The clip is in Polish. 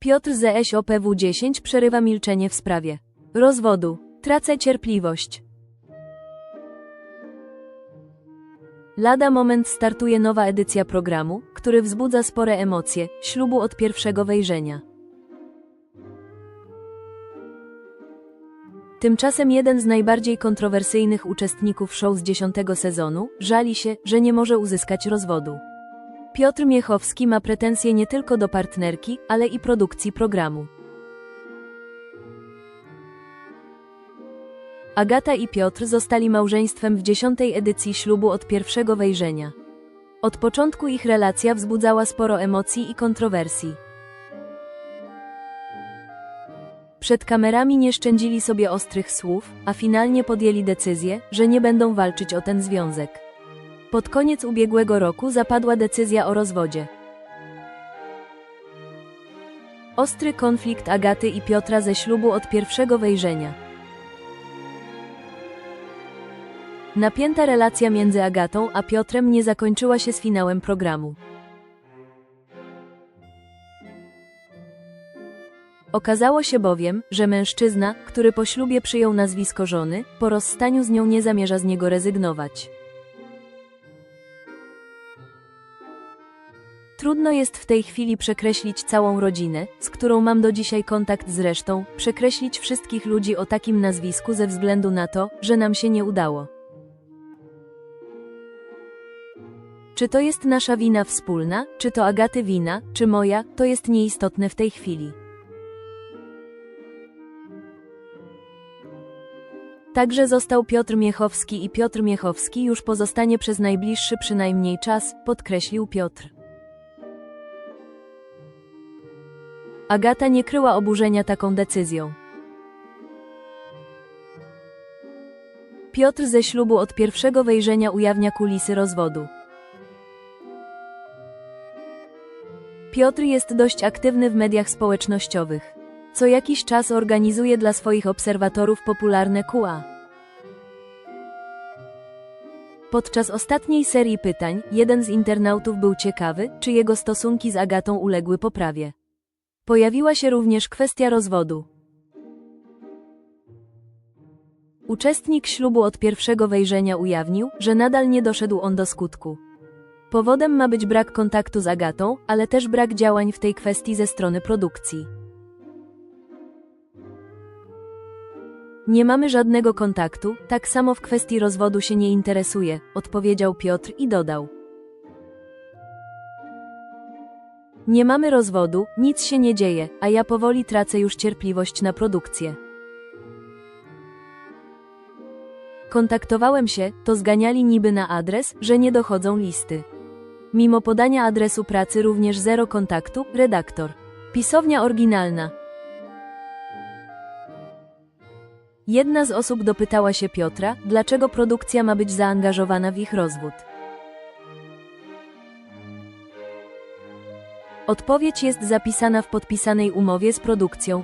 Piotr z SOPW10 przerywa milczenie w sprawie rozwodu. Tracę cierpliwość. Lada moment startuje nowa edycja programu, który wzbudza spore emocje, ślubu od pierwszego wejrzenia. Tymczasem jeden z najbardziej kontrowersyjnych uczestników show z dziesiątego sezonu żali się, że nie może uzyskać rozwodu. Piotr Miechowski ma pretensje nie tylko do partnerki, ale i produkcji programu. Agata i Piotr zostali małżeństwem w dziesiątej edycji ślubu od pierwszego wejrzenia. Od początku ich relacja wzbudzała sporo emocji i kontrowersji. Przed kamerami nie szczędzili sobie ostrych słów, a finalnie podjęli decyzję, że nie będą walczyć o ten związek. Pod koniec ubiegłego roku zapadła decyzja o rozwodzie. Ostry konflikt Agaty i Piotra ze ślubu od pierwszego wejrzenia. Napięta relacja między Agatą a Piotrem nie zakończyła się z finałem programu. Okazało się bowiem, że mężczyzna, który po ślubie przyjął nazwisko żony, po rozstaniu z nią nie zamierza z niego rezygnować. Trudno jest w tej chwili przekreślić całą rodzinę, z którą mam do dzisiaj kontakt zresztą, przekreślić wszystkich ludzi o takim nazwisku ze względu na to, że nam się nie udało. Czy to jest nasza wina wspólna, czy to Agaty wina, czy moja, to jest nieistotne w tej chwili. Także został Piotr Miechowski i Piotr Miechowski już pozostanie przez najbliższy przynajmniej czas, podkreślił Piotr. Agata nie kryła oburzenia taką decyzją. Piotr ze ślubu od pierwszego wejrzenia ujawnia kulisy rozwodu. Piotr jest dość aktywny w mediach społecznościowych. Co jakiś czas organizuje dla swoich obserwatorów popularne QA. Podczas ostatniej serii pytań, jeden z internautów był ciekawy, czy jego stosunki z Agatą uległy poprawie. Pojawiła się również kwestia rozwodu. Uczestnik ślubu od pierwszego wejrzenia ujawnił, że nadal nie doszedł on do skutku. Powodem ma być brak kontaktu z Agatą, ale też brak działań w tej kwestii ze strony produkcji. Nie mamy żadnego kontaktu, tak samo w kwestii rozwodu się nie interesuje, odpowiedział Piotr i dodał. Nie mamy rozwodu, nic się nie dzieje, a ja powoli tracę już cierpliwość na produkcję. Kontaktowałem się, to zganiali niby na adres, że nie dochodzą listy. Mimo podania adresu pracy również zero kontaktu, redaktor. Pisownia oryginalna. Jedna z osób dopytała się Piotra, dlaczego produkcja ma być zaangażowana w ich rozwód. Odpowiedź jest zapisana w podpisanej umowie z produkcją.